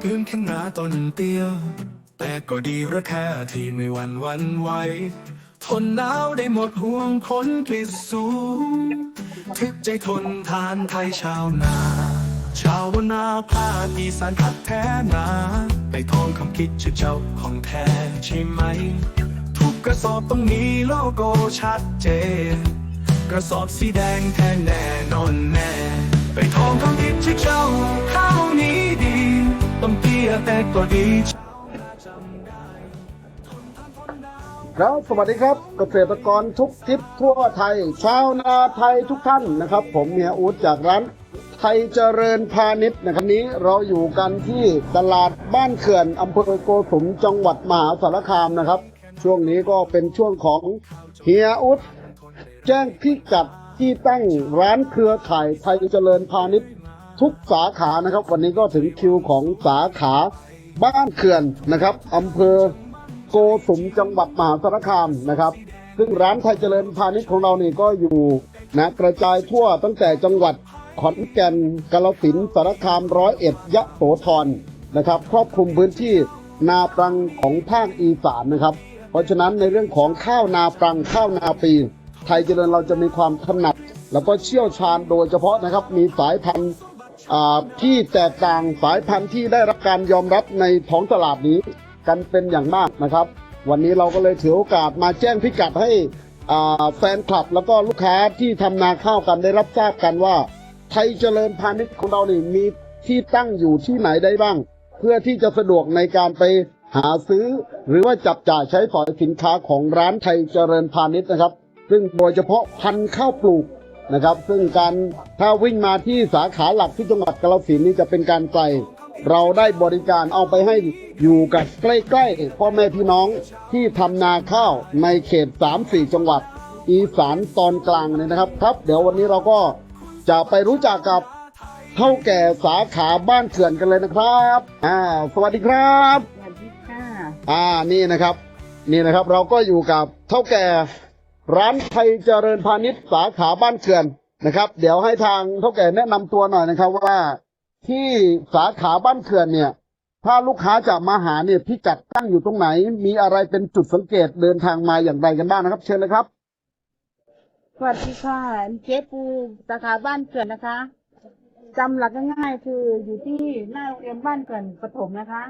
เจ้นาปรังพื้นแค่นาต้นเตี้ยแต่ก็ดีระแค่ที่ไม่หวันวันไหวทนหนาวได้หมดห่วงพ้นกลิดสูงทึกใจทนทานไทยชาวนา ชาวนาภาคอีสานพัดแท้นาไปทองคำคิดชื่อเจ้าของแท้ใช่ไหม ทุกกระสอบต้องมีโลโก้ชัดเจน กระสอบสีแดงแท้แน่นอนแน่ ไปทองคำคิดชื่อเจ้าข้าวนี้ดี ต้องเตี้ยแต่ก็ดีครับ สวัสดีครับ เกษตรกรทุกทิศทั่วไทย ชาวนาไทยทุกท่านนะครับ ผมเมียอูดจากร้านไทยเจริญพาณิชย์นะครับนี้เราอยู่กันที่ตลาดบ้านเขื่อนอำเภอโกสุมจังหวัดมหาสารคามนะครับ ช่วงนี้ก็เป็นช่วงของเฮียอุดแจ้งพิกัดที่ตั้งร้านเครือข่ายไทยเจริญพาณิชย์ ทุกสาขานะครับ วันนี้ก็ถึงคิวของสาขาบ้านเขื่อนนะครับอำเภอโกสุมจังหวัดมหาสารคามนะครับ ซึ่งร้านไทยเจริญพาณิชย์ของเราเนี่ก็อยู่นะกระจายทั่วตั้งแต่จังหวัดขอนแก่นกาฬสินสารคามร้อยเอ็ดยะโสธรนะครับครอบคลุมพื้นที่นาปรังของภาคอีสานนะครับ เพราะฉะนั้นในเรื่องของข้าวนาปรังข้าวนาปี ไทยเจริญเราจะมีความถนัด แล้วก็เชี่ยวชาญโดยเฉพาะนะครับมีสายพันธุ์ ที่แตกต่างสายพันธุ์ที่ได้รับการยอมรับในท้องตลาดนี้กันเป็นอย่างมากนะครับ วันนี้เราก็เลยถือโอกาสมาแจ้งพิกัดให้แฟนคลับแล้วก็ลูกค้าที่ทำนาข้าวกันได้รับทราบกันว่า ไทยเจริญพาณิชย์ของเรานี่มีที่ตั้งอยู่ที่ไหนได้บ้าง เพื่อที่จะสะดวกในการไปหาซื้อ หรือว่าจับจ่ายใช้สอยสินค้าของร้านไทยเจริญพาณิชย์นะครับ ซึ่งโดยเฉพาะพันธุ์ข้าวปลูก นะครับ ซึ่งการถ้าวิ่งมาที่สาขาหลักที่จังหวัดกาฬสินธุ์นี่จะเป็นการไกล เราได้บริการเอาไปให้อยู่กับใกล้ๆพ่อแม่พี่น้องที่ทำนาข้าวในเขต 3-4 จังหวัด อีสานตอนกลางเนี่ยนะครับครับ เดี๋ยววันนี้เราก็จะไปรู้จักกับเท่าแก่สาขาบ้านเขื่อนกันเลยนะครับอ่าสวัสดีครับ สวัสดีค่ะ อ่านี่นะครับ นี่นะครับเราก็อยู่กับเท่าแก่ ร้านไทยเจริญพาณิชย์สาขาบ้านเขื่อนนะครับ เดี๋ยวให้ทางเท่าแก่แนะนำตัวหน่อยนะครับว่าที่สาขาบ้านเขื่อนเนี่ย ถ้าลูกค้าจะมาหาเนี่ยพิกัดตั้งอยู่ตรงไหน มีอะไรเป็นจุดสังเกตเดินทางมาอย่างไรกันบ้างนะครับ เชิญเลยครับสวัสดีค่ะเจ๊ปูสาขาบ้านเขื่อนนะคะจำหลักง่ายๆคืออยู่ที่หน้าโรงเรียนบ้านเขื่อนปฐมนะคะ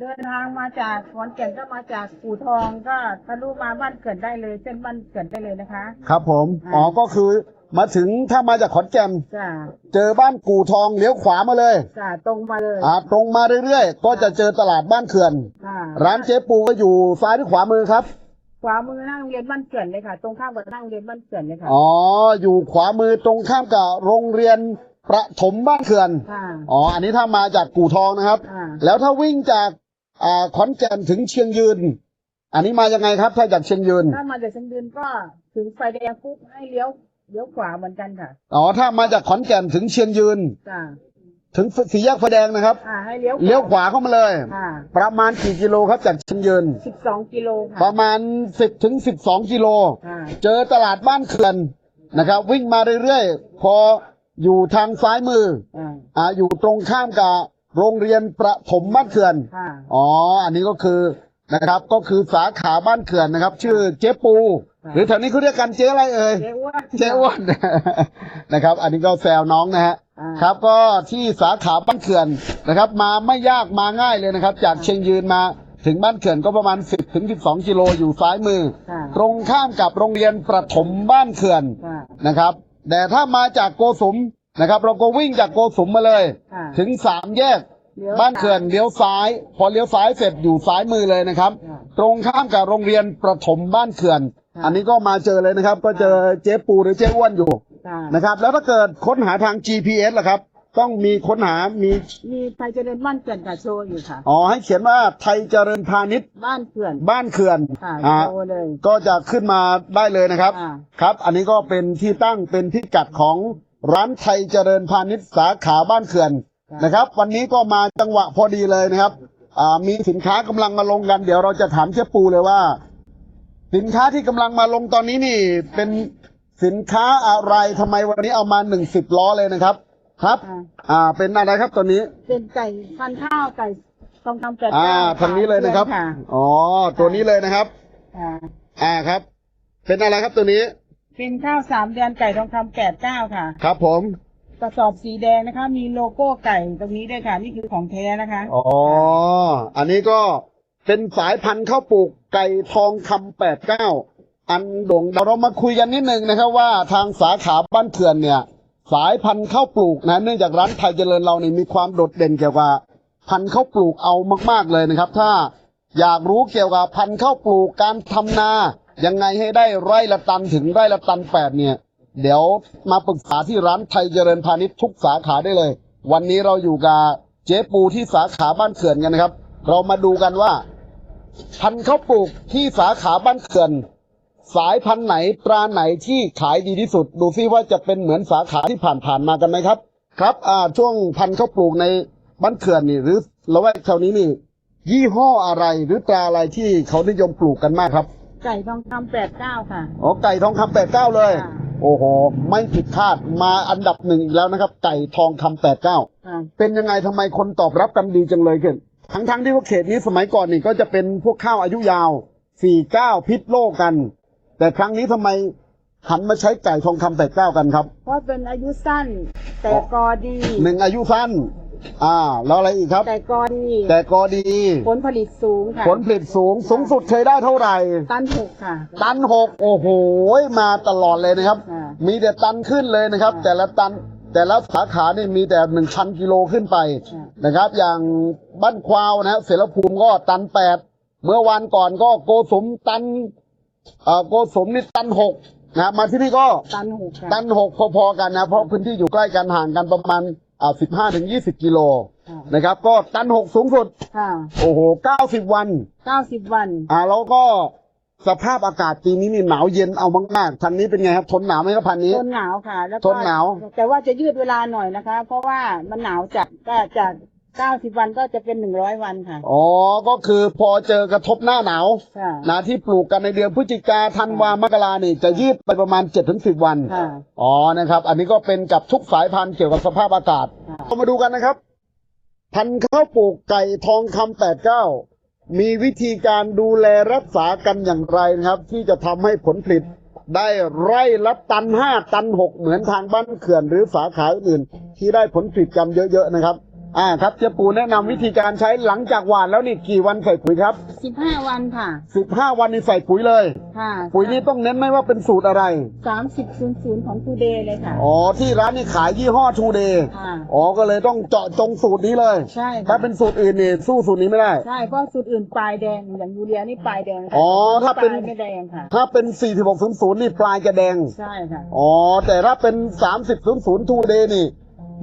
เดินทางมาจากขอนแก่นก็มาจากปู่ทองก็ทะลุมาบ้านเขื่อนได้เลยเส้นบ้านเขื่อนได้เลยนะคะครับผมอ๋อก็คือมาถึงถ้ามาจากขอนแก่นจ้าเจอบ้านกู่ทองเลี้ยวขวามาเลยจ้าตรงมาเลยอ่าตรงมาเรื่อยๆ ก็จะเจอตลาดบ้านเขื่อนค่ะร้านเจ๊ปูก็อยู่ซ้ายหรือขวามือครับ ขวามือหน้าโรงเรียนบ้านเขื่อนเลยค่ะ ตรงข้ามกับหน้าโรงเรียนบ้านเขื่อนเลยค่ะอ๋ออยู่ขวามือตรงข้ามกับโรงเรียนประถมบ้านเขื่อนค่ะอ๋ออันนี้ถ้ามาจากกู่ทองนะครับอ่าแล้วถ้าวิ่งจาก อ่าขอนแก่นถึงเชียงยืน อันนี้มายังไงครับ ถ้าจากเชียงยืน ถ้ามาจากเชียงยืนก็ถึงไฟแดงปุ๊บให้เลี้ยวเลี้ยวขวาเหมือนกันค่ะอ๋อถ้ามาจากขอนแก่นถึงเชียงยืน จ้าถึงสี่แยกไฟแดงนะครับ อ่าให้เลี้ยวเลี้ยวขวาเข้ามาเลยค่ะประมาณกี่กิโลครับจากเชียงยืน สิบสองกิโลปค่ะระมาณสิบถึงสิบสองกิโลค่ะเจอตลาดบ้านเขื่อนนะครับ วิ่งมาเรื่อยๆ พออยู่ทางซ้ายมืออ่า อ่าอยู่ตรงข้ามกับ โรงเรียนประถมบ้านเขื่อน ค่ะอ๋อ อันนี้ก็คือนะครับ ก็คือสาขาบ้านเขื่อนนะครับ ชื่อเจ๊ปู หรือแถวนี้เขาเรียกกันเจ๊อะไรเอ่ย เจ๊อ้วนเจ๊อ้วนนะครับ อันนี้ก็แซวน้องนะฮะ อ่าครับก็ที่สาขาบ้านเขื่อนนะครับ มาไม่ยากมาง่ายเลยนะครับ จากเชียงยืนมาถึงบ้านเขื่อนก็ประมาณ 10ถึง12กิโลอยู่ซ้ายมือ ค่ะตรงข้ามกับโรงเรียนประถมบ้านเขื่อนค่ะนะครับ แต่ถ้ามาจากโกสุม นะครับ เราก็วิ่งจากโกสุมมาเลย ค่ะถึงสามแยก เลี้ยวบ้านเขื่อนเลี้ยวซ้าย พอเลี้ยวซ้ายเสร็จอยู่ซ้ายมือเลยนะครับ ค่ะตรงข้ามกับโรงเรียนประถมบ้านเขื่อน ค่ะ อันนี้ก็มาเจอเลยนะครับ ก็เจอเจ๊ปูหรือเจ๊อ้วนอยู่ค่ะนะครับ แล้วถ้าเกิดค้นหาทาง GPS ล่ะครับ ต้องมีค้นหามีมีไฟเจริญบ้านเขื่อนกับโชว์อยู่ค่ะ อ๋อให้เขียนว่าไทยเจริญพาณิชย์บ้านเขื่อนบ้านเขื่อนค่ะอ่า โชว์เลย ก็จะขึ้นมาได้เลยนะครับ อ่า ครับ อันนี้ก็เป็นที่ตั้งเป็นพิกัดของ ร้านไทยเจริญพาณิชย์สาขาบ้านเขื่อนนะครับ วันนี้ก็มาจังหวะพอดีเลยนะครับอ่ามีสินค้ากำลังมาลงกัน เดี๋ยวเราจะถามเชฟปูเลยว่า สินค้าที่กำลังมาลงตอนนี้นี่ เป็นสินค้าอะไรทำไมวันนี้เอามาหนึ่งสิบล้อเลยนะครับ ครับ อ่าอ่าเป็นอะไรครับตัวนี้ เป็นไก่พันธุ์ข้าวไก่ทองคำแปดอ่าเก้าทางนี้เลยนะครับค่ะอ๋อ ตัวนี้เลยนะครับอ่าอ่าครับ เป็นอะไรครับตัวนี้ เป็นข้าวสามเดือนไก่ทองคำแปดเก้าค่ะ ครับผม กระสอบสีแดงนะคะ มีโลโก้ไก่ตรงนี้ด้วยค่ะ นี่คือของแท้นะคะ อ๋อ อันนี้ก็เป็นสายพันธุ์ข้าวปลูกไก่ทองคำแปดเก้าอันโด่งดังเรามาคุยกันนิดนึงนะครับว่าทางสาขาบ้านเขื่อนเนี่ย สายพันธุ์ข้าวปลูกนะเนื่องจากร้านไทยเจริญเราเนี่ยมีความโดดเด่นเกี่ยวกับพันธุ์ข้าวปลูกเอามาก ๆเลยนะครับ ถ้าอยากรู้เกี่ยวกับพันธุ์ข้าวปลูกการทำนา ยังไงให้ได้ไร่ละตันถึงไร่ละตันแปดเนี่ย เดี๋ยวมาปรึกษาที่ร้านไทยเจริญพาณิชย์ทุกสาขาได้เลย วันนี้เราอยู่กับเจ๊ปูที่สาขาบ้านเขื่อนกันนะครับ เรามาดูกันว่า พันธุ์ข้าวปลูกที่สาขาบ้านเขื่อน สายพันธุ์ไหนตราไหนที่ขายดีที่สุด ดูซิว่าจะเป็นเหมือนสาขาที่ผ่านๆมากันไหมครับ ครับอ่าช่วงพันธุ์ข้าวปลูกในบ้านเขื่อนนี่หรือละแวกแถวนี้นี่ยี่ห้ออะไรหรือตราอะไรที่เขานิยมปลูกกันมากครับ ไก่ทองคำแปดเก้าค่ะ อ๋อไก่ทองคำแปดเก้าเลย ค่ะ โอ้โห ไม่ผิดคาดมาอันดับหนึ่งอีกแล้วนะครับ ไก่ทองคำแปดเก้าค่ะเป็นยังไงทำไมคนตอบรับกันดีจังเลยเกินทั้งทั้งๆที่ว่าเขตนี้สมัยก่อนนี่ก็จะเป็นพวกข้าวอายุยาวสี่เก้าพิษโลกกัน แต่ครั้งนี้ทำไมหันมาใช้ไก่ทองคำแปดเก้ากันครับเพราะเป็นอายุสั้นแต่กอดีหนึ่งอายุสั้น อ่า แล้วอะไรอีกครับ แต่กอดีแต่ก็ดี ผลผลิตสูงค่ะผลผลิตสูงสูงสุดเคยได้เท่าไหร่ ตันหกค่ะ ตันหกโอ้โหมาตลอดเลยนะครับค่ะมีแต่ตันขึ้นเลยนะครับค่ะแต่ละตันแต่ละสาขานี่มีแต่หนึ่งพันกิโลขึ้นไปค่ะนะครับ อย่างบ้านควาวนะฮะเสรภูมิก็ตันแปดเมื่อวันก่อนก็โกสมตันเอ่อโกสมนี่ตันหกนะมาที่นี่ก็ ตันหกค่ะ ตันหกพอๆกันนะ เพราะพื้นที่อยู่ใกล้กันห่างกันประมาณ อ่าสิบห้าถึงยี่สิบกิโลค่ะนะครับ ก็ตันหกสูงสุด ค่ะโอ้โหเก้าสิบวัน เก้าสิบวัน อ่าแล้วก็สภาพอากาศปีนี้นี่หนาวเย็นเอามากๆทางนี้เป็นไงครับทนหนาวไหมครับพันนี้ ทนหนาวค่ะ แล้วทก็นหนาว แต่ว่าจะยืดเวลาหน่อยนะคะ เพราะว่ามันหนาวจัดก็จาก เก้าสิบวันก็จะเป็นหนึ่งร้อยวันค่ะ อ๋อ ก็คือพอเจอกระทบหน้าหนาวค่ะ นะที่ปลูกกันในเดือนพฤศจิกาธันวามกรานี่จะยืดไปประมาณ7จ็ถึงสิวัน ค่ะ อ๋อ นะครับ อันนี้ก็เป็นกับทุกสายพันธุ์เกี่ยวกับสภาพอากาศ ค่ะ เรามาดูกันนะครับ พันธุ์ข้าวปลูกไก่ทองคำแปดเก้ามีวิธีการดูแลรักษากันอย่างไรนะครับ ที่จะทำให้ผลผลิตได้ไร่ละตันห้าตันหกเหมือนทางบ้านเขื่อนหรือสาขาอื่นที่ได้ผลผลิตกันเยอะๆนะครับ อ่าครับเจ๊ปูแนะนำวิธีการใช้หลังจากหว่านแล้วนี่กี่วันใส่ปุ๋ยครับ สิบห้าวันค่ะสิบห้าวันนี่ใส่ปุ๋ยเลย ค่ะปุ๋ยนี้ต้องเน้นไหมว่าเป็นสูตรอะไร สามสิบศูนย์ศูนย์ของทูเดย์เลยค่ะ อ๋อที่ร้านนี่ขายยี่ห้อทูเดย์ค่ะ อ๋อก็เลยต้องเจาะจงสูตรนี้เลย ใช่ถ้าค่ะเป็นสูตรอื่นนี่สู้สูตรนี้ไม่ได้ ใช่เพราะสูตรอื่นปลายแดงอย่างยูเรียนี่ปลายแดงค่ะอ๋อถ้าเป็น ปลยไม่แดงค่ะ ถ้าเป็น 4600 นี่ปลายจะแดง ใช่ค่ะ อ๋อ แต่ถ้าเป็น 3000ทูเดย์นี่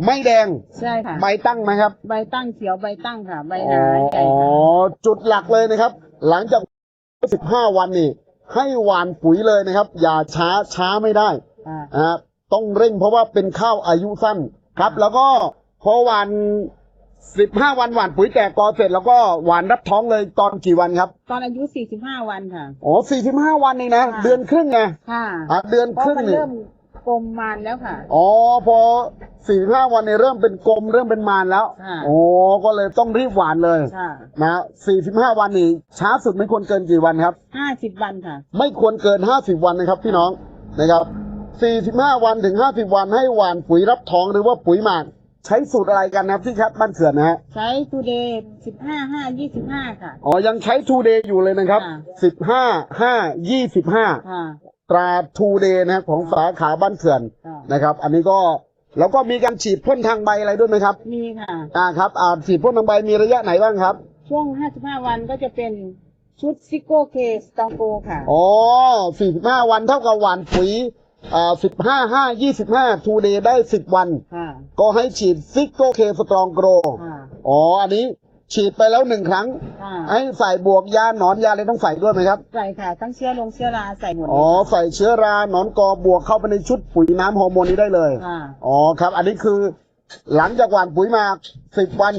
ไม่แดง ใช่ค่ะ ใบตั้งไหมครับ ใบตั้งเขียวใบตั้งค่ะ ใบหอ๋นาใหญ่อค่ะจุดหลักเลยนะครับ หลังจาก 15 วันนี่ ให้หว่านปุ๋ยเลยนะครับ อย่าช้าช้าไม่ได้อ่านะฮะต้องเร่งเพราะว่าเป็นข้าวอายุสั้นครับ แล้วก็พอหว่าน 15 วันหว่านปุ๋ยแตกกอเสร็จ แล้วก็หว่านรับท้องเลยตอนกี่วันครับ ตอนอายุสี่สิบห้าวันค่ะ อ๋อ 45 วันเองนะ ค่ะ เดือนครึ่งไงค่ะอะเดือนเพราะครึ่งมันนี่ เริ่ม กลมมานแล้วค่ะ อ๋อพอ45วันเนี่ยเริ่มเป็นกลมเริ่มเป็นมารแล้วค่ะ โอ้ก็เลยต้องรีบหวานเลยค่ะนะ45วันนี่ช้าสุดไม่ควรเกินกี่วันครับห้าสิบวันค่ะ ไม่ควรเกิน50วันนะครับพี่น้องนะครับ45วันถึง50วันให้หว่านปุ๋ยรับท้องหรือว่าปุ๋ยหมากใช้สูตรอะไรกันนะครับที่ครับบ้านเขื่อนนะฮะใช้ทูเดย์สิบห้าห้ายี่สิบห้าค่ะ อ๋อ ยังใช้ทูเดย์อยู่เลยนะครับค่ะ15 5 25ค่ะ ตราทูเดย์นะครับของสาขาบ้านเขื่อนค่ะนะครับ อันนี้ก็แล้วก็มีการฉีดพ่นทางใบอะไรด้วยไหมครับ มีค่ะอ่าครับอ่าฉีดพ่นทางใบมีระยะไหนบ้างครับ ช่วงห้าสิบห้าวันก็จะเป็นชุดซิโก้เคสตองโกค่ะอ๋อ45 วันเท่ากับหว่านปุ๋ยอ่า15 5 25ทูเดย์ได้10วันค่ะก็ให้ฉีดซิกโกเคสตรองโกรค่ะอ๋ออันนี้ ฉีดไปแล้วหนึ่งครั้งค่ะให้ใส่บวกยาหนอนยาอะไรต้องใส่ด้วยไหมครับ ใส่ค่ะทั้งเชื้อลงเชื้อราใส่หมดเลยอ๋อใส่เชื้อราหนอนกอบวกเข้าไปในชุดปุ๋ยน้ำฮอร์โมนนี้ได้เลย ค่ะอ๋อครับ อันนี้คือ หลังจากหว่านปุ๋ยมาสิบวัน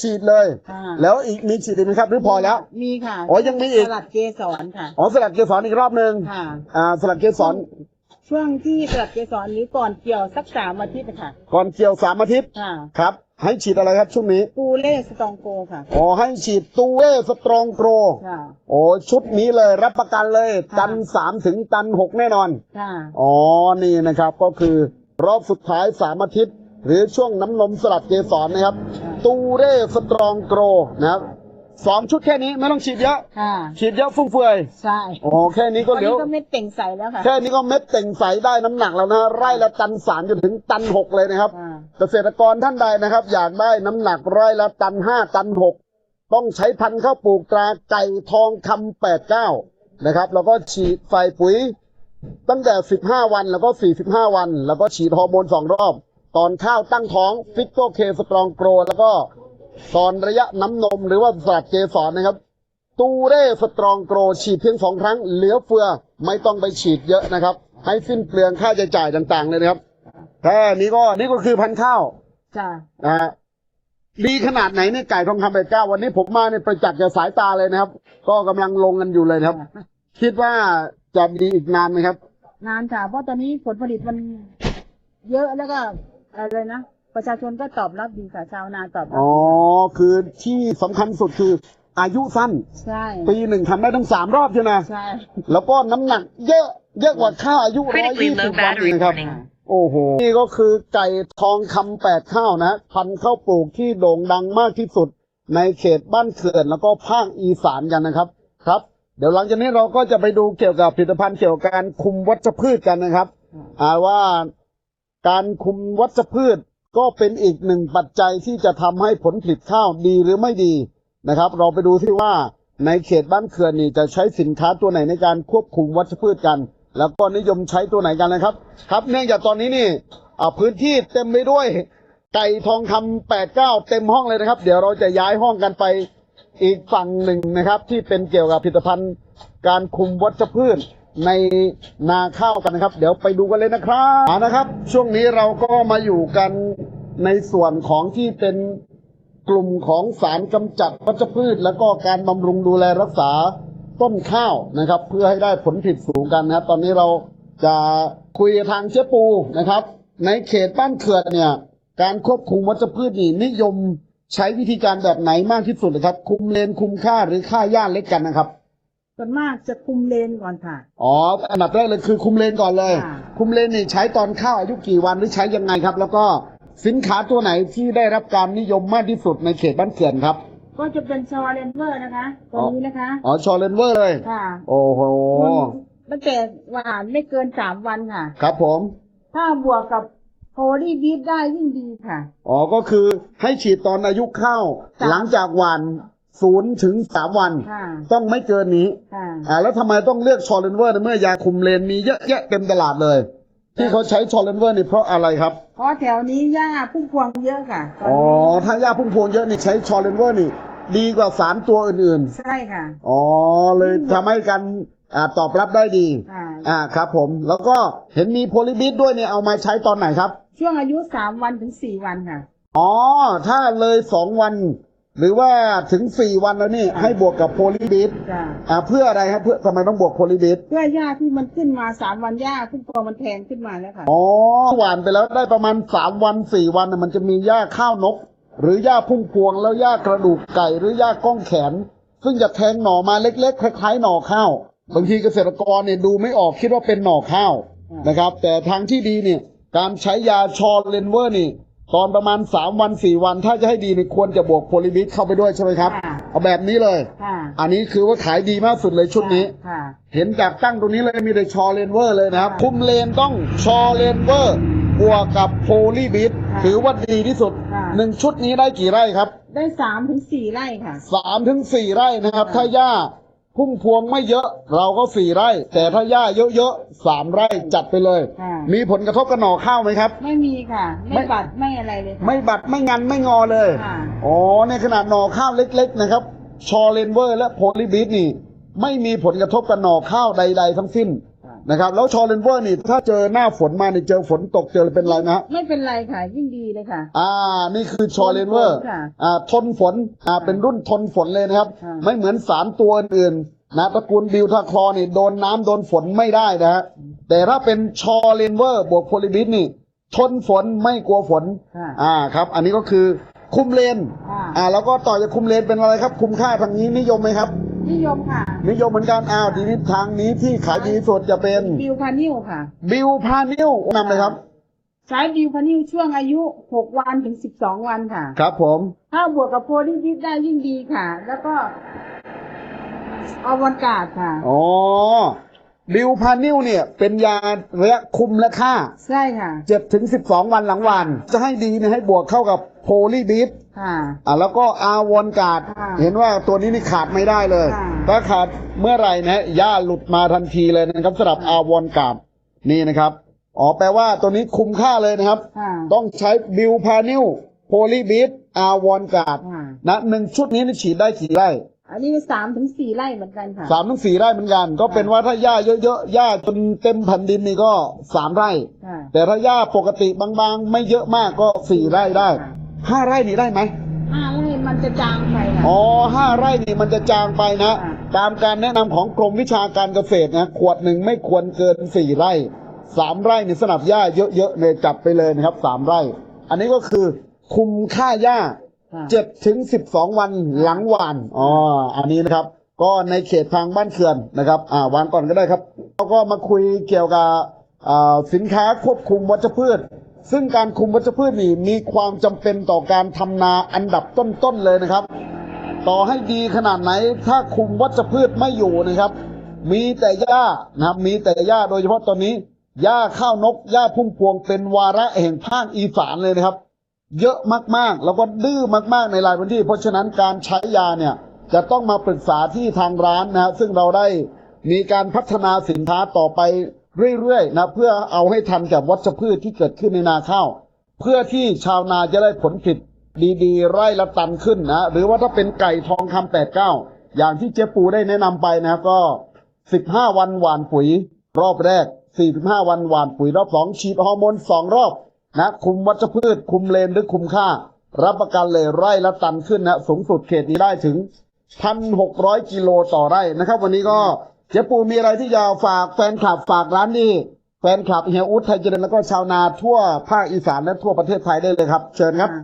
ฉีดเลย ค่ะแล้วอีกมีฉีดอีกไหมครับ หรือพอแล้ว มีค่ะอ๋อยังมีอีก สลัดเกสรค่ะ อ๋อสลัดเกสรอีกรอบหนึ่งค่ะ อ่าสลัดเกสรช่วงที่สลัดเกสรหรือก่อนเกี่ยวสักสามอาทิตย์นะคะก่อนเกี่ยวสามอาทิตย์ ค่ะ ครับ ให้ฉีดอะไรครับช่วงนี้ ปูเล่สตองโกค่ะอ๋อให้ฉีดตูเอสตรองโกรค่ะโอ้ชุดนี้เลยรับประกันเลยค่ะตันสามถึงตันหกแน่นอนค่ะอ๋อนี่นะครับก็คือรอบสุดท้ายสามอาทิตย์ หรือช่วงน้ำนมสลัดเกสรนะครับ ตูเร่สตรองโกรนะครับ สองชุดแค่นี้ไม่ต้องฉีดเยอะ ค่ะ ฉีดเยอะฟุ่มเฟือยใช่อ๋อแค่นี้ก็ตอนเหลียนี้ว ก็ไม่เต่งใสแล้วค่ะ แค่นี้ก็เม็ดเต่งใสได้น้ำหนักแล้วนะไร่ละตันสามจนถึงตันหกเลยนะครับค่ะเกษตรกรท่านใดนะครับ อยากได้น้ำหนักไร่ละตันห้าตันหกต้องใช้พันธุ์ข้าวปลูกตราไก่ทองคำแปดเก้านะครับ แล้วก็ฉีดใส่ปุ๋ย ตั้งแต่สิบห้าวันแล้วก็สี่สิบห้าวัน แล้วก็ฉีดฮอร์โมนสองรอบ ตอนข้าวตั้งท้องฟิกโตเคสตรองโกรแล้วก็ ตอนระยะน้ำนมหรือว่าสลัดเกสรนะครับ ตูเร่สตรองโกรฉีดเพียงสองครั้งเหลือเฟือไม่ต้องไปฉีดเยอะนะครับ ให้สิ้นเปลืองค่าใช้จ่ายต่าง ๆ เลยนะครับแค่นี้ก็นี่ก็คือพันธุ์ข้าวจ้ะนะฮะดีขนาดไหนเนี่ยไก่ทองคำแปดเก้าวันนี้ผมมาเนี่ยประจักษ์กับสายตาเลยนะครับ ก็กำลังลงกันอยู่เลยนะครับ คิดว่าจะมีอีกนานไหมครับ นานค่ะเพราะตอนนี้ผลผลิตมันเยอะแล้วก็อะไรนะ ประชาชนก็ตอบรับดีค่ะชาวนาตอบรับอ๋อ คือที่สำคัญสุดคืออายุสั้น ใช่ ปีหนึ่งทำได้ทั้งสามรอบใช่ไหมใช่ แล้วก็น้ำหนักเยอะเยอะกว่าข้าวอายุร้อย Critically ยี่สิบ low วัน battery อีกนะครับ warning. โอ้โห นี่ก็คือไก่ทองคำแปดข้าวนะ พันธุ์ข้าวปลูกที่โด่งดังมากที่สุด ในเขตบ้านเขื่อนแล้วก็ภาคอีสานกันนะครับ ครับ เดี๋ยวหลังจากนี้เราก็จะไปดูเกี่ยวกับผลิตภัณฑ์เกี่ยวกับการคุมวัชพืชกันนะครับอ่าว่าการคุมวัชพืช ก็เป็นอีกหนึ่งปัจจัยที่จะทำให้ผลผลิตข้าวดีหรือไม่ดีนะครับ เราไปดูที่ว่าในเขตบ้านเขื่อนนี่จะใช้สินค้าตัวไหนในการควบคุมวัชพืชกัน แล้วก็นิยมใช้ตัวไหนกันนะครับ ครับเนื่องจากตอนนี้นี่อ่าพื้นที่เต็มไปด้วยไก่ทองคำแปดเก้าเต็มห้องเลยนะครับ เดี๋ยวเราจะย้ายห้องกันไปอีกฝั่งหนึ่งนะครับ ที่เป็นเกี่ยวกับผลิตภัณฑ์การคุมวัชพืช ในนาข้าวกันนะครับ เดี๋ยวไปดูกันเลยนะครับอานะครับ ช่วงนี้เราก็มาอยู่กันในส่วนของที่เป็นกลุ่มของสารกำจัดวัชพืช แล้วก็การบำรุงดูแลรักษาต้นข้าวนะครับ เพื่อให้ได้ผลผลิตสูงกันนะครับ ตอนนี้เราจะคุยทางเชฟปูนะครับ ในเขตบ้านเขื่อนเนี่ย การควบคุมวัชพืชนี่นิยมใช้วิธีการแบบไหนมากที่สุดนะครับ คุมเลนคุมค่าหรือค่าหญ้าเล็กกันนะครับ ส่วนมากจะคุมเลนก่อนค่ะ อ๋อ อันดับแรกเลยคือคุมเลนก่อนเลย ค่ะ คุมเลนนี่ใช้ตอนข้าวอายุกี่วันหรือใช้ยังไงครับ แล้วก็สินค้าตัวไหนที่ได้รับการนิยมมากที่สุดในเขตบ้านเขื่อนครับ ก็จะเป็นชอเลนเวอร์นะคะตัวนี้นะคะ อ๋อชอเลนเวอร์เลย ค่ะโอ้โห ตั้งแต่หวานไม่เกินสามวันค่ะ ครับผม ถ้าบวกกับโพลีบีฟได้ยิ่งดีค่ะ อ๋อ ก็คือให้ฉีดตอนอายุข้าวจ้ะ หลังจากหวาน ศูนย์ถึงสามวัน ค่ะต้องไม่เกินนี้ค่ะอ่าแล้วทำไมต้องเลือกชอเลนเวอร์ในเมื่อยาคุมเลนมีเยอะแยะเต็มตลาดเลย ที่เขาใช้ชอเลนเวอร์นี่เพราะอะไรครับ เพราะแถวนี้หญ้าพุ่มพวงเยอะค่ะตนอ๋อ นี้ถ้าหญ้าพุ่งพวงเยอะนี่ใช้ชอเลนเวอร์นี่ ดีกว่าสารตัวอื่นใช่ค่ะ ๆ อ๋อ เลยทำให้การอ่าตอบรับได้ดี ค่ะ อ่าครับผม แล้วก็เห็นมีโพลิบิสด้วยเนี่ยเอามาใช้ตอนไหนครับ ช่วงอายุสามวันถึงสี่วันค่ะ อ๋อ ถ้าเลยสองวัน หรือว่าถึงสี่วันแล้วนี่ให้บวกกับโพลิบิสจ้ะอ่าเพื่ออะไรครับเพื่อทำไมต้องบวกโพลิบิสเพื่อหญ้าที่มันขึ้นมาสามวันหญ้าพุ่มพวงมันแทงขึ้นมาแล้วค่ะ อ๋อหวานไปแล้วได้ประมาณสามวันสี่วันน่ะมันจะมีหญ้าข้าวนก หรือหญ้าพุ่งพวงแล้วหญ้ากระดูกไก่หรือหญ้าก้องแขน ซึ่งจะแทงหน่อมาเล็กๆคล้ายๆหน่อข้าวบางทีเกษตรกรเนี่ยดูไม่ออกคิดว่าเป็นหน่อข้าวอืมนะครับ แต่ทางที่ดีเนี่ยการใช้ยาชอเลนเวอร์นี่ ตอนประมาณสามวันสี่วัน ถ้าจะให้ดีเนี่ยควรจะบวกโพลิบิสเข้าไปด้วยใช่ไหมครับ ค่ะเอาแบบนี้เลย ค่ะอันนี้คือว่าขายดีมากสุดเลยชุดนี้ ค่ะ เห็นจากตั้งตรงนี้เลยมีแต่ชอเลนเวอร์เลยนะครับค่ะคุมเลนต้องชอเลนเวอร์บวกกับโพลีบิทค่ะถือว่าดีที่สุดค่ะ หนึ่งชุดนี้ได้กี่ไร่ครับได้สามถึงสี่ไร่ค่ะ สามถึงสี่ไร่นะครับ ค่ะ ถ้าหญ้า พุ่มพวงไม่เยอะ เราก็สี่ไร่ แต่ถ้าหญ้าเยอะๆสามไร่จัดไปเลย ค่ะ มีผลกระทบกับหน่อข้าวไหมครับ ไม่มีค่ะ ไม่ ไม่บัดไม่อะไรเลยค่ะ ไม่บัดไม่งันไม่งอเลย ค่ะ อ๋อ ในขนาดหน่อข้าวเล็กๆนะครับ ชอเลนเวอร์และโพลีบิทนี่ ไม่มีผลกระทบกับหน่อข้าวใด ๆ ทั้งสิ้นค่ะ นะครับแล้วชอเลนเวอร์นี่ถ้าเจอหน้าฝนมาเนี่ยเจอฝนตกเจออะไรเป็นไรนะฮะไม่เป็นไรค่ะยิ่งดีเลยค่ะ อ่านี่คือชอเลนเวอร์ค่ะ อ่าทนฝนอ่าเป็นรุ่นทนฝนเลยนะครับ ค่ะ ไม่เหมือนสารตัวอื่นนะตระกูลบิวทาคลอนี่โดนน้ำโดนฝนไม่ได้นะฮะแต่ถ้าเป็นชอเลนเวอร์บวกโพลิบิสนี่ทนฝนไม่กลัวฝน ค่ะ อ่าครับ อันนี้ก็คือคุมเลน ค่ะ อ่า แล้วก็ต่อจากคุมเลนเป็นอะไรครับ คุมค่าทางนี้นิยมไหมครับ นิยมค่ะนิยมเหมือนกันอ้าวทีนี้ทางนี้ที่ขายดีที่สุดจะเป็นบิวพานิวค่ะ บิวพานิลนำเลยครับ ใช้บิวพานิวช่วงอายุ 6 วันถึง 12 วันค่ะ ครับผม ถ้าบวกกับโพลีดิสได้ยิ่งดีค่ะ แล้วก็อวันการ์ดค่ะ อ๋อ บิวพานิลเนี่ย เป็นยาระยะคุมและฆ่าใช่ค่ะ เจ็ดถึงสิบสองวันหลังวัน จะให้ดีเนี่ยให้บวกเข้ากับโพลีบิสค่ะ อะแล้วก็อาวอนการ์ดค่ะเห็นว่าตัวนี้นี่ขาดไม่ได้เลยค่ะถ้าขาดเมื่อไหร่นะย่าหลุดมาทันทีเลยนะครับสำหรับอาวอนการ์ดนี่นะครับอ๋อแปลว่าตัวนี้คุ้มค่าเลยนะครับค่ะต้องใช้บิวพานิลโพลีบิสอาวอนการ์ดค่ะนะหนึ่งชุดนี้นี่ฉีดได้กี่ไร่อันนี้สามถึงสี่ไร่เหมือนกันค่ะสามถึงสี่ไร่เหมือนกัน ก็เป็นว่าถ้าหญ้าเยอะๆหญ้าจนเต็มแผ่นดินนี่ก็สามไร่ค่ะแต่ถ้าหญ้าปกติบางๆ ไม่เยอะมากก็สี่ไร่ได้ค่ะ ห้าไร่นี่ได้ไหมห้าไร่มันจะจางไปค่ะอ๋อห้าไร่นี่มันจะจางไปนะค่ะตามการแนะนำของกรมวิชาการเกษตรนะขวดหนึ่งไม่ควรเกินสี่ไร่สามไร่นี่สนับหญ้าเยอะๆเนี่ยจับไปเลยนะครับสามไร่ อันนี้ก็คือคุมค่าหญ้าค่ะเจ็ดถึงสิบสองวันหลังหวานอ๋ออันนี้นะครับ ก็ในเขตทางบ้านเขื่อนนะครับอ่าวางก่อนก็ได้ครับเราก็มาคุยเกี่ยวกับอ่าสินค้าควบคุมวัชพืช ซึ่งการคุมวัชพืชนี่มีความจำเป็นต่อการทำนาอันดับต้นๆเลยนะครับ ต่อให้ดีขนาดไหนถ้าคุมวัชพืชไม่อยู่นะครับ มีแต่หญ้านะครับ มีแต่หญ้าโดยเฉพาะตอนนี้หญ้าข้าวนกหญ้าพุ่มพวงเป็นวาระแห่งภาคอีสานเลยนะครับ เยอะมากๆ แล้วก็ดื้อมากๆในหลายพื้นที่ เพราะฉะนั้นการใช้ยาเนี่ยจะต้องมาปรึกษาที่ทางร้านนะฮะซึ่งเราได้มีการพัฒนาสินค้าต่อไป เรื่อยๆนะเพื่อเอาให้ทันกับวัชพืชที่เกิดขึ้นในนาข้าว เพื่อที่ชาวนาจะได้ผลผลิตดีๆ ไร่ละตันขึ้นนะหรือว่าถ้าเป็นไก่ทองคำแปดเก้าอย่างที่เจ๊ปูได้แนะนำไปนะก็สิบห้าวันหว่านปุ๋ย รอบแรกสี่สิบห้าวันหว่านปุ๋ยรอบสองฉีดฮอร์โมนสองรอบนะคุมวัชพืช คุมเลนหรือคุมค่า รับประกันเลยไร่ละตันขึ้นนะสูงสุดเขตนี้ได้ถึงพันหกร้อยกิโลต่อไร่นะครับ วันนี้ก็ เจ๊ปูมีอะไรที่จะฝากแฟนคลับฝากร้านนี้แฟนคลับเฮียอุทไทยเจริญแล้วก็ชาวนาทั่วภาคอีสานและทั่วประเทศไทยได้เลยครับ เชิญครับค่ะ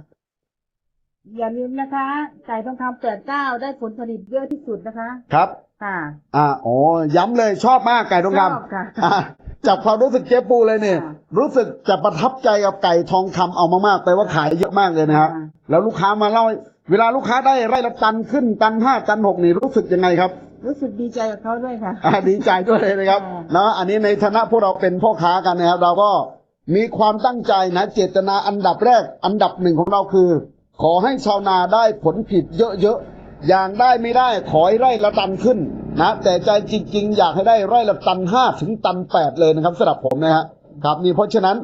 อย่าลืมนะคะไก่ทองคำแปดเก้าได้ผลผลิตเยอะที่สุดนะคะ ครับค่ะ อ่าโอ้ย้ำเลยชอบมากไก่ทองคชอบค่ะำอ่าจากความรู้สึกเจ๊ปูเลยเนี่ย ค่ะรู้สึกจะประทับใจกับไก่ทองคำเอามากๆแปลว่าขายเยอะมากเลยนะฮะค่ะ แล้วลูกค้ามาเล่าให้เวลาลูกค้าได้ไร่ละตันขึ้นตันห้าตันหกนี่รู้สึกยังไงครับ รู้สึกดีใจกับเขาด้วยค่ะอ่าดีใจด้วยเลยนะครับค่ะเนาะอันนี้ในฐานะพวกเราเป็นพ่อค้ากันนะครับ เราก็มีความตั้งใจนะเจตนาอันดับแรก อันดับหนึ่งของเราคือ ขอให้ชาวนาได้ผลผลิตเยอะๆอย่างได้ไม่ได้ขอให้ไร่ละตันขึ้นนะแต่ใจจริง ๆ อยากให้ได้ไร่ละตันห้าถึงตันแปดเลยนะครับสำหรับผมนะฮะครับนี่เพราะฉะนั้น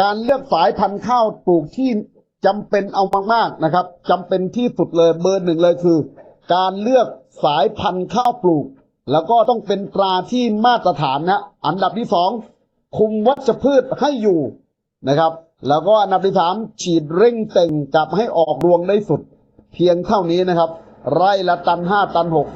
การเลือกสายพันธุ์ข้าวปลูกที่จำเป็นเอามากๆนะครับจำเป็นที่สุดเลยเบอร์หนึ่งเลยคือ การเลือกสายพันธุ์ข้าวปลูก แล้วก็ต้องเป็นปลาที่มาตรฐานนะอันดับที่สองคุมวัชพืชให้อยู่นะครับ แล้วก็อันดับที่สามฉีดเร่งเต่งกลับให้ออกรวงได้สุด เพียงเท่านี้นะครับ ไร่ละตันห้าตันหก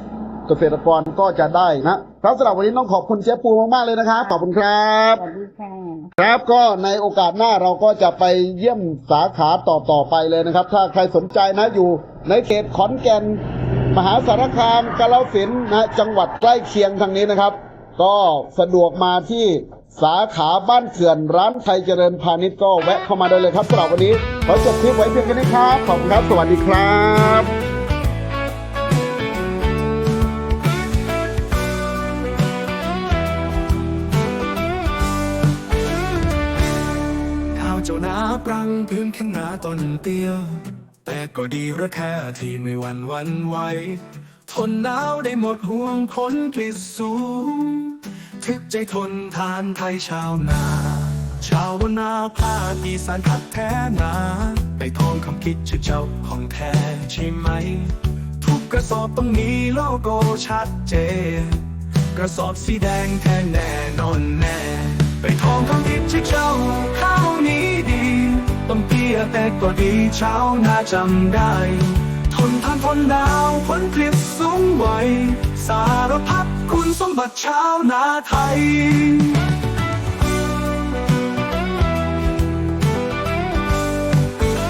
เกษตรกรก็จะได้นะครับสำหรับวันนี้ต้องขอบคุณเจ๊ปูมากๆเลยนะครับ ขอบคุณครับสวัสดีค่ะครับก็ในโอกาสหน้าเราก็จะไปเยี่ยมสาขาต่อต่อๆไปเลยนะครับ ถ้าใครสนใจนะอยู่ในเขตขอนแก่น มหาสารคามกาฬสินนะจังหวัดใกล้เคียงทางนี้นะครับ ก็สะดวกมาที่สาขาบ้านเขื่อนร้านไทยเจริญพาณิชย์ก็แวะเข้ามาได้เลยครับสำหรับวันนี้ขอจบคลิปไว้เพียงแค่นี้ครับขอบคุณครับสวัสดีครับ้าวเจ้านาปรังพื้นแค่นาต้นเตี้ย แต่ก็ดีระแค่ที่ไม่วันวันไหวทนหนาวได้หมดห่วงผลผลิตสูงทึกใจทนทานไทยชาวนา ชาวนาภาคอีสานขัดแท้นาไปทองคำคิดชื่อเจ้าของแท้ใช่ไหม ทุกกระสอบต้องมีโลโก้ชัดเจนกระสอบสีแดงแท้แน่นอนแน่ ไปทองคำคิดชื่อเจ้าข้า ต้องเตี้ยแต่ก็ดีเช้านาจำได้ ทนทานทนดาวผลผลิตสูงไหว สารพัดคุณสมบัติชาวนาไทย